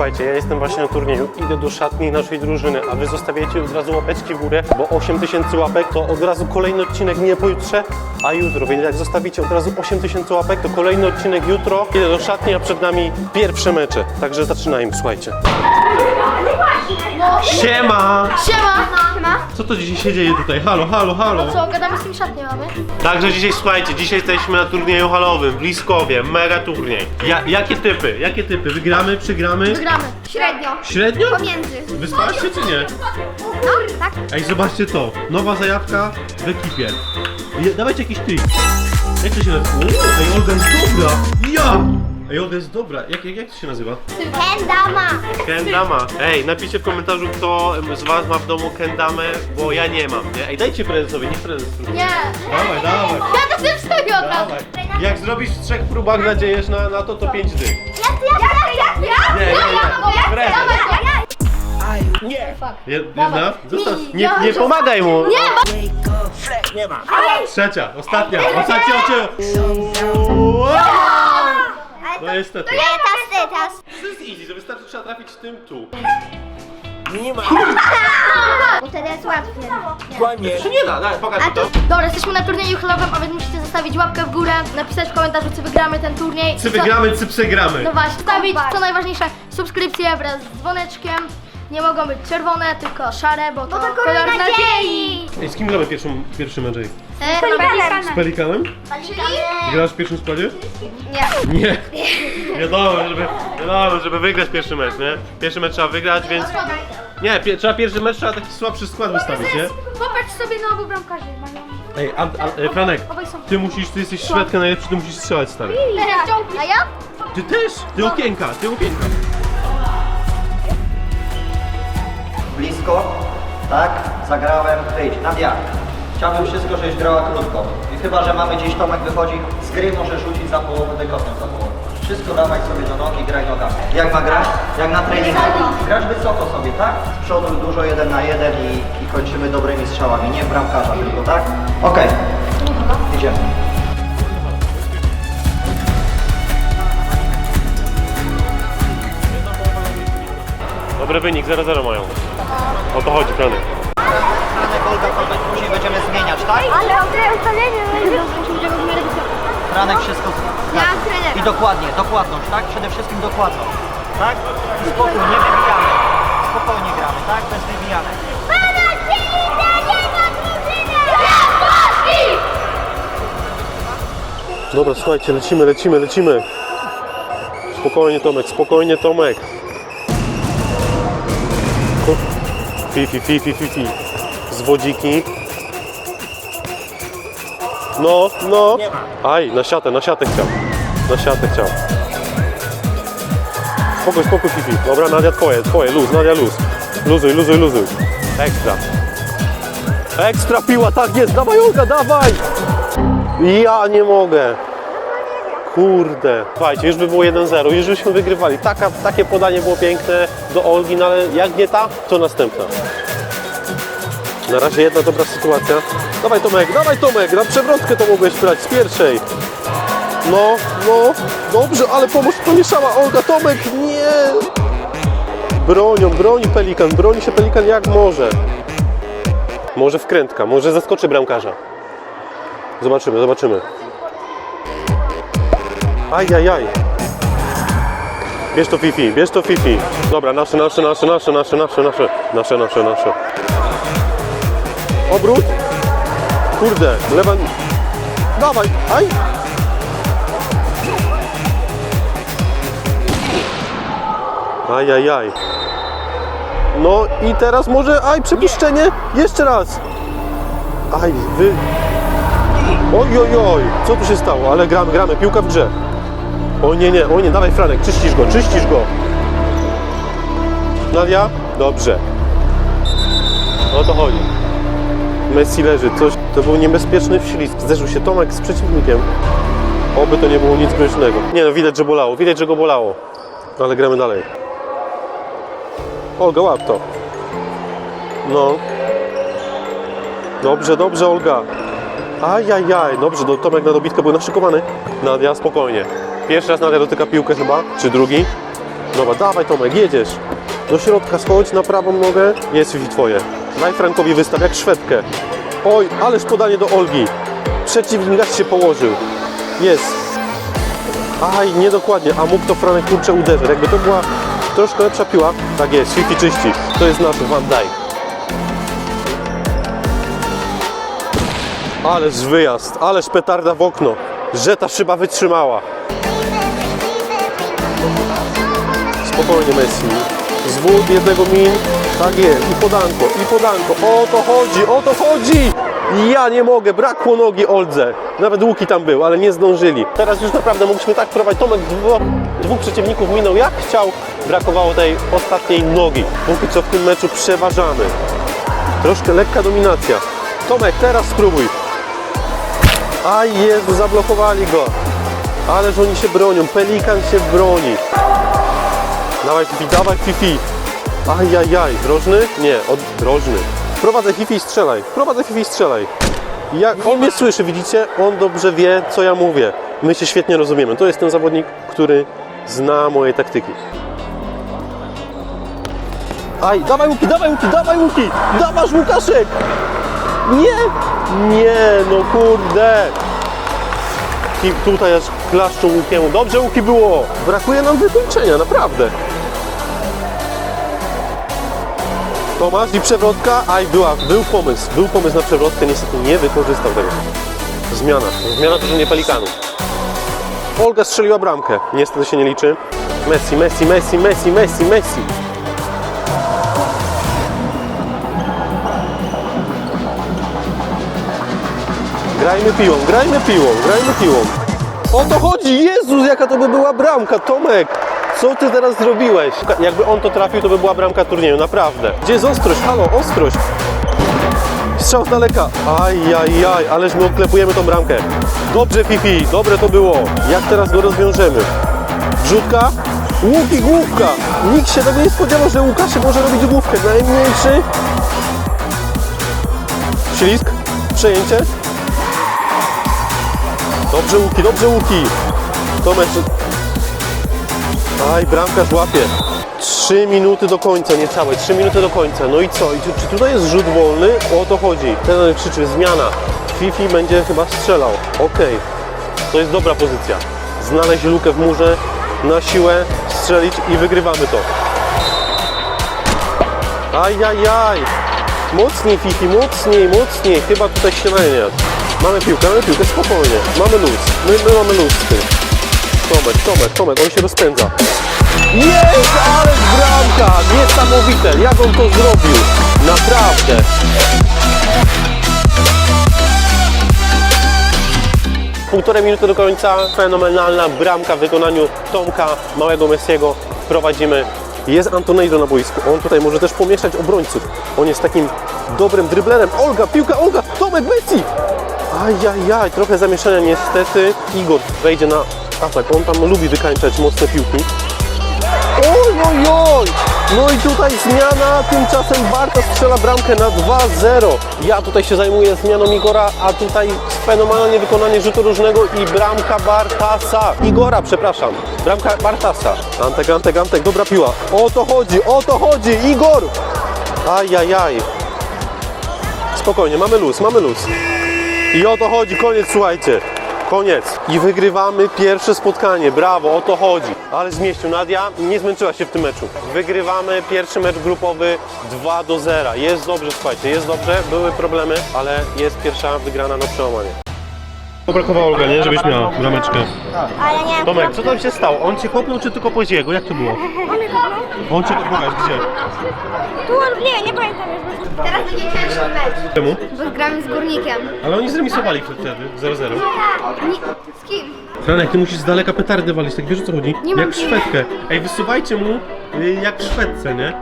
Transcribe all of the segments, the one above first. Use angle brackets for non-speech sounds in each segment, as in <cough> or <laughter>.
Słuchajcie, ja jestem właśnie na turnieju, idę do szatni naszej drużyny, a wy zostawiacie od razu łapeczki w górę, bo 8000 łapek to od razu kolejny odcinek nie pojutrze, a jutro, więc jak zostawicie od razu 8000 łapek, to kolejny odcinek jutro, idę do szatni, a przed nami pierwsze mecze, także zaczynajmy, słuchajcie. Siema! Siema! Siema! Co to dzisiaj się dzieje tutaj? Halo, halo, halo! Co, gadamy z kim szatnie mamy? Także dzisiaj, słuchajcie, dzisiaj jesteśmy na turnieju halowym w Bliskowie, mega turniej. Ja, jakie typy? Jakie typy? Wygramy, przegramy? Wygramy. Średnio. Średnio? Pomiędzy. Wyspaliście czy nie? No, tak. Ej, zobaczcie to. Nowa zajawka w ekipie. Je, dawajcie jakiś trik. Jak to się nazywa? Ej, Olga jest dobra! Ja! Ej, Olga jest dobra. Jak, jak, jak to się nazywa? Kendama. Kendama. Ej, napiszcie w komentarzu, kto z was ma w domu kendamę, bo ja nie mam, nie? Ej, dajcie prezesowi, niech prezes spróbuje. Nie. Dawaj, dawaj. Ja to sobie wstawię od razu. Dawaj. Jak zrobisz w trzech próbach nadziejesz na, na to, to pięć dych. Ja, ja, ja, ja, Nie, nie, nie. Prezes. Dawaj, ja. Je- Jedna? Zostaw. Nie, ja, nie pomagaj mu. Nie, bo... Trzecia, ostatnia. Ostatnia oczy. No niestety. Ja teraz, ty, teraz. To jest easy, że wystarczy trzeba trafić tym tu. Bo wtedy jest łatwiej. To się nie da, daj, pokaż mi to. Dobra, jesteśmy na turnieju halowym, a więc musicie zostawić łapkę w górę, napisać w komentarzu, czy wygramy ten turniej. Czy Co- wygramy, czy przegramy. No właśnie, stawić co najważniejsze, subskrypcje wraz z dzwoneczkiem. Nie mogą być czerwone, tylko szare, bo to, kolor nadziei. Ej, z kim gramy pierwszą, pierwszy mecz? E, Pelikanem. Z Pelikanem? Grasz w pierwszym składzie? Nie. Nie. <laughs> Wiadomo, żeby, wiadomo, żeby wygrać pierwszy mecz, nie? Pierwszy mecz trzeba wygrać, więc... Nie, pie, trzeba pierwszy mecz, trzeba taki słabszy skład wystawić, nie? Popatrz sobie na obu bramkarzy. Ej, a, a, e, Franek, Obaj są. ty musisz, ty jesteś Szwedka najlepszy, ty musisz strzelać, stary. A ja? Ty też! Ty okienka, ty okienka. blisko, tak? Zagrałem, wyjdź, na wiatr. Chciałbym wszystko, żebyś grała krótko. I chyba, że mamy gdzieś Tomek wychodzi z gry, może rzucić za połowę dekotem za połowę. Wszystko dawaj sobie do nogi, graj nogami. Jak ma grać? Jak na treningu. Grasz wysoko sobie, tak? Z przodu dużo jeden na jeden i, i kończymy dobrymi strzałami. Nie bramkarza tylko, tak? Okej. Idziemy. Dobry wynik, 0-0 mają. O to chodzi, Franek. Golda Korbek później będziemy zmieniać, tak? Ale okej, ustawienie będzie musimy wszystko zgadza. Ja. I dokładnie, dokładność, tak? Przede wszystkim dokładność, tak? I spokój, nie wybijamy. Spokojnie gramy, tak? Bez wybijania. Pana drużyna! Dobra, słuchajcie, lecimy, lecimy, lecimy. Spokojnie Tomek, spokojnie Tomek. Fi, fi, fi, fi, fi, fi. Z wodziki. No, no. Aj, na siatę, na siatę chciał. Na siatę chciał. Spokój, spokój Fifi. Dobra, Nadia twoje, twoje, luz, Nadia luz. Luzuj, luzuj, luzuj. Ekstra. Ekstra piła, tak jest, dawaj Olga, dawaj! Ja nie mogę. Kurde. Słuchajcie, już by było 1-0, już byśmy wygrywali. Taka, takie podanie było piękne do Olgi, no ale jak nie ta, to następna. Na razie jedna dobra sytuacja. Dawaj Tomek, dawaj Tomek, na przewrotkę to mogłeś brać z pierwszej. No, no, dobrze, ale pomoc pomieszała Olga, Tomek, nie! Bronią, broni Pelikan, broni się Pelikan jak może. Może wkrętka, może zaskoczy bramkarza. Zobaczymy, zobaczymy. Ajajaj. Bierz to Fifi, bierz to Fifi. Dobra, nasze, nasze, nasze, nasze, nasze, nasze, nasze, nasze, nasze, nasze. Obrót. Kurde, lewa... Dawaj, aj. Ajajaj. No i teraz może, aj, przepuszczenie. Jeszcze raz. Aj, wy... Oj, oj, oj, co tu się stało? Ale gramy, gramy, piłka w grze. O nie, nie, o nie, dawaj Franek, czyścisz go, czyścisz go. Nadia? Dobrze. O to chodzi. Messi leży, coś, to był niebezpieczny wślizg. Zderzył się Tomek z przeciwnikiem. Oby to nie było nic groźnego. Nie no, widać, że bolało, widać, że go bolało. Ale gramy dalej. Olga, łap to. No. Dobrze, dobrze, Olga. Ajajaj, dobrze, no Tomek na dobitkę był naszykowany. Nadia, spokojnie. Pierwszy raz Nadia dotyka piłkę chyba, czy drugi? Dobra, dawaj Tomek, jedziesz. Do środka schodź na prawą nogę. Jest Fifi twoje. Daj Frankowi wystaw jak Szwedkę. Oj, ależ podanie do Olgi. Przeciwnik aż się położył. Jest. Aj, niedokładnie, a mógł to Franek kurczę uderzyć. Jakby to była troszkę lepsza piła. Tak jest, Fifi czyści. To jest nasz Van Dijk. Ależ wyjazd, ależ petarda w okno. Że ta szyba wytrzymała. Spokojnie Messi. Zwód jednego min. Tak jest. I podanko, i podanko. O to chodzi, o to chodzi! Ja nie mogę, brakło nogi Oldze. Nawet Łuki tam był, ale nie zdążyli. Teraz już naprawdę mogliśmy tak prowadzić. Tomek dwo, dwóch przeciwników minął jak chciał. Brakowało tej ostatniej nogi. Póki co w tym meczu przeważamy. Troszkę lekka dominacja. Tomek, teraz spróbuj. Aj Jezu, zablokowali go. Ależ oni się bronią. Pelikan się broni. Dawaj Fifi, dawaj Fifi. Ajajaj, drożny? Nie, od drożny. Prowadzę Fifi i strzelaj. Prowadzę Fifi i strzelaj. Jak on mnie słyszy, widzicie? On dobrze wie, co ja mówię. My się świetnie rozumiemy. To jest ten zawodnik, który zna moje taktyki. Aj, dawaj Łuki, dawaj Łuki, dawaj Łuki! Dawasz Łukaszek! Nie! Nie, no kurde! I tutaj aż klaszczą Łukiemu. Dobrze Łuki było! Brakuje nam wykończenia, naprawdę. Tomasz i przewrotka. Aj, była, był pomysł. Był pomysł na przewrotkę, niestety nie wykorzystał tego. Zmiana. Zmiana drużynie Pelikanów. Olga strzeliła bramkę. Niestety się nie liczy. Messi, Messi, Messi, Messi, Messi, Messi. Grajmy piłą, grajmy piłą, grajmy piłą. O to chodzi! Jezus, jaka to by była bramka, Tomek! Co ty teraz zrobiłeś? Jakby on to trafił, to by była bramka turnieju, naprawdę. Gdzie jest ostrość? Halo, ostrość! Strzał z daleka. Aj, aj, aj, ależ my oklepujemy tą bramkę. Dobrze, Fifi, dobre to było. Jak teraz go rozwiążemy? Wrzutka? Łuk i główka. Nikt się tego nie spodziewał, że Łukaszek może robić główkę. Najmniejszy. Ślisk? Przejęcie? Dobrze Łuki, dobrze Łuki. Tomek. Aj, bramkarz łapie. Trzy minuty do końca, niecałe, trzy minuty do końca. No i co? I czy, tutaj jest rzut wolny? O to chodzi. Ten krzyczy, zmiana. Fifi będzie chyba strzelał. Okej. To jest dobra pozycja. Znaleźć lukę w murze, na siłę strzelić i wygrywamy to. Ajajaj! Mocniej Fifi, mocniej, mocniej. Chyba tutaj się najadł. Mamy piłkę, mamy piłkę, spokojnie. Mamy luz. My, my mamy luz z tym. Tomek, Tomek, Tomek, on się rozpędza. Jest, ale bramka! Niesamowite, jak on to zrobił. Naprawdę. Półtorej minuty do końca, fenomenalna bramka w wykonaniu Tomka, małego Messiego. Prowadzimy. Jest Antonejdo na boisku. On tutaj może też pomieszać obrońców. On jest takim dobrym dryblerem. Olga, piłka, Olga, Tomek, Messi! Ajajaj, trochę zamieszania niestety. Igor wejdzie na atak. On tam lubi wykańczać mocne piłki. Oj, oj, oj! No i tutaj zmiana, tymczasem Barta strzela bramkę na 2-0. Ja tutaj się zajmuję zmianą Igora, a tutaj fenomenalnie wykonanie rzutu różnego i bramka Bartasa. Igora, przepraszam. Bramka Bartasa. Antek, Antek, Antek, dobra piła. O to chodzi, o to chodzi, Igor! Ajajaj. Spokojnie, mamy luz, mamy luz. I o to chodzi, koniec, słuchajcie. Koniec. I wygrywamy pierwsze spotkanie. Brawo, o to chodzi. Ale zmieścił Nadia, nie zmęczyła się w tym meczu. Wygrywamy pierwszy mecz grupowy 2 do 0. Jest dobrze, słuchajcie, jest dobrze. Były problemy, ale jest pierwsza wygrana na przełamanie. Brakowało Olga, nie? Żebyś miała brameczkę. Ale nie. Tomek, co tam się stało? On cię kopnął, czy tylko Poziego? Jak to było? On cię kopnął, gdzie? Tu on, nie, nie pamiętam już. Teraz będzie cięższy mecz, Czemu? bo gramy z Górnikiem. Ale oni zremisowali wtedy, 0-0. Nie, z kim? Franek, ty musisz z daleka petardy walić, tak wiesz o co chodzi? Nie mam jak piły. Szwedkę. Ej, wysuwajcie mu y, jak w Szwedce, nie?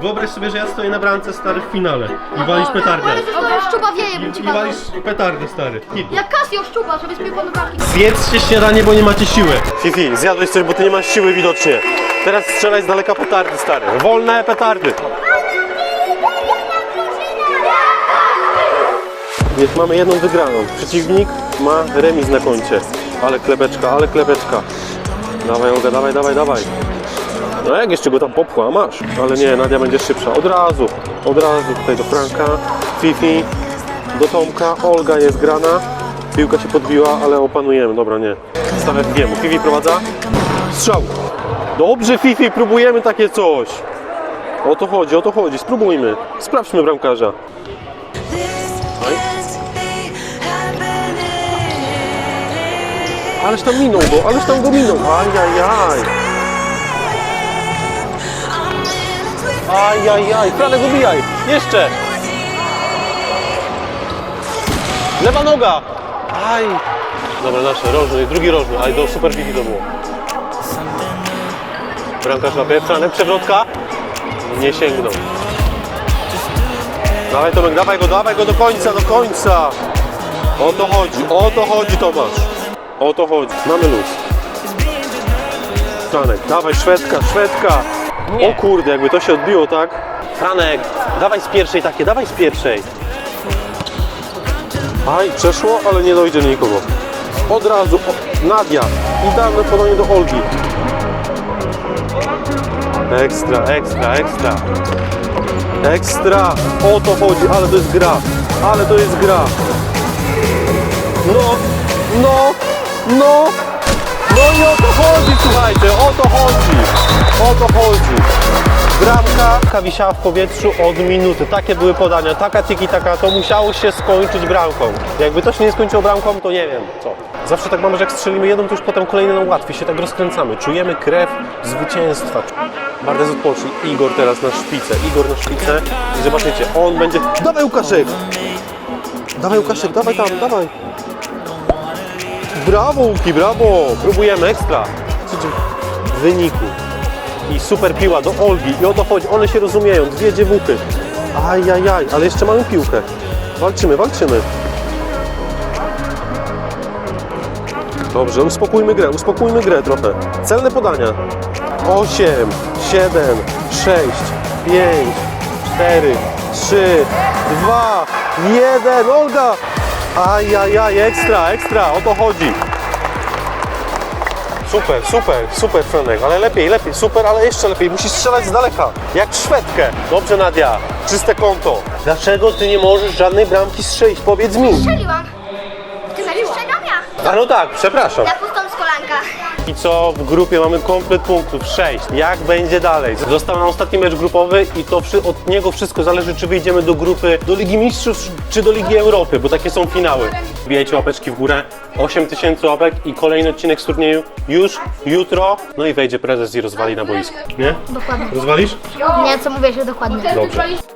Wyobraź sobie, że ja stoję na bramce stary w finale i walisz petardę. Ale to szczupa wieje, bym ci I, walisz petardę, stary. Hit. Jak Casio szczupa, żeby z piłką do bramki. Zjedzcie śniadanie, bo nie macie siły. Fifi, zjadłeś coś, bo ty nie masz siły widocznie. Teraz strzelaj z daleka petardy, stary. Wolne petardy. Więc mamy jedną wygraną. Przeciwnik ma remis na koncie. Ale klebeczka, ale klebeczka. Dawaj Olga, dawaj, dawaj, dawaj. No jak jeszcze go tam popchła, masz. Ale nie, Nadia będzie szybsza. Od razu, od razu tutaj do Franka, Fifi, do Tomka, Olga jest grana. Piłka się podbiła, ale opanujemy. Dobra, nie. Stawia Fifiemu. Fifi prowadza. Strzał. Dobrze, Fifi, próbujemy takie coś. O to chodzi, o to chodzi. Spróbujmy. Sprawdźmy bramkarza. Oj. Ależ tam minął go, ależ tam go minął. Ajajaj. Ajajaj, Franek dobijaj. Jeszcze. Lewa noga. Aj. Dobra, nasze, rożny, drugi rożny. Aj, do super to było. Bramkarz łapie, Franek, przewrotka. Nie sięgnął. Dawaj Tomek, dawaj go, dawaj go do końca, do końca. O to chodzi, o to chodzi Tomasz. O to chodzi. Mamy luz. Franek, dawaj Szwedka, Szwedka. O kurde, jakby to się odbiło, tak? Franek, dawaj z pierwszej takie, dawaj z pierwszej. Aj, przeszło, ale nie dojdzie do nikogo. Od razu, o, Nadia, idealne podanie do Olgi. Ekstra, ekstra, ekstra. Ekstra, o to chodzi, ale to jest gra. Ale to jest gra. No, no, no. No i o to chodzi, słuchajcie, o to chodzi. O to chodzi. Bramka wisiała w powietrzu od minuty. Takie były podania, taka tiki taka, to musiało się skończyć bramką. Jakby to się nie skończyło bramką, to nie wiem co. Zawsze tak mamy, że jak strzelimy jedną, to już potem kolejne nam łatwiej, się tak rozkręcamy. Czujemy krew zwycięstwa. Bardzo odpocznij. Igor teraz na szpicę. Igor na szpicę i zobaczycie, on będzie... Dawaj Łukaszek! Dawaj Łukaszek, dawaj tam, dawaj! Brawo Łuki, brawo! Próbujemy, ekstra! Wyniku. I super piła do Olgi. I o to chodzi, one się rozumieją. Dwie dziewuchy. Ajajaj, ale jeszcze mamy piłkę. Walczymy, walczymy. Dobrze, uspokójmy grę, uspokójmy grę trochę. Celne podania. 8, 7, 6, 5, 4, 3, 2, 1. Olga! Ajajaj, ekstra, ekstra, o to chodzi. Super, super, super Franek, ale lepiej, lepiej, super, ale jeszcze lepiej. Musisz strzelać z daleka, jak w Szwedkę. Dobrze Nadia, czyste konto. Dlaczego ty nie możesz żadnej bramki strzelić? Powiedz mi. Strzeliłam. Ty strzegam ja. A no tak, przepraszam. Kolanka. I co, w grupie mamy komplet punktów, 6. Jak będzie dalej? Został nam ostatni mecz grupowy i to od niego wszystko zależy, czy wyjdziemy do grupy, do Ligi Mistrzów, czy do Ligi Europy, bo takie są finały. Wbijajcie łapeczki w górę, 8 tysięcy łapek i kolejny odcinek z turnieju już jutro. No i wejdzie prezes i rozwali na boisko. Nie? Dokładnie. Rozwalisz? Nie, co mówię, że dokładnie. Dobrze.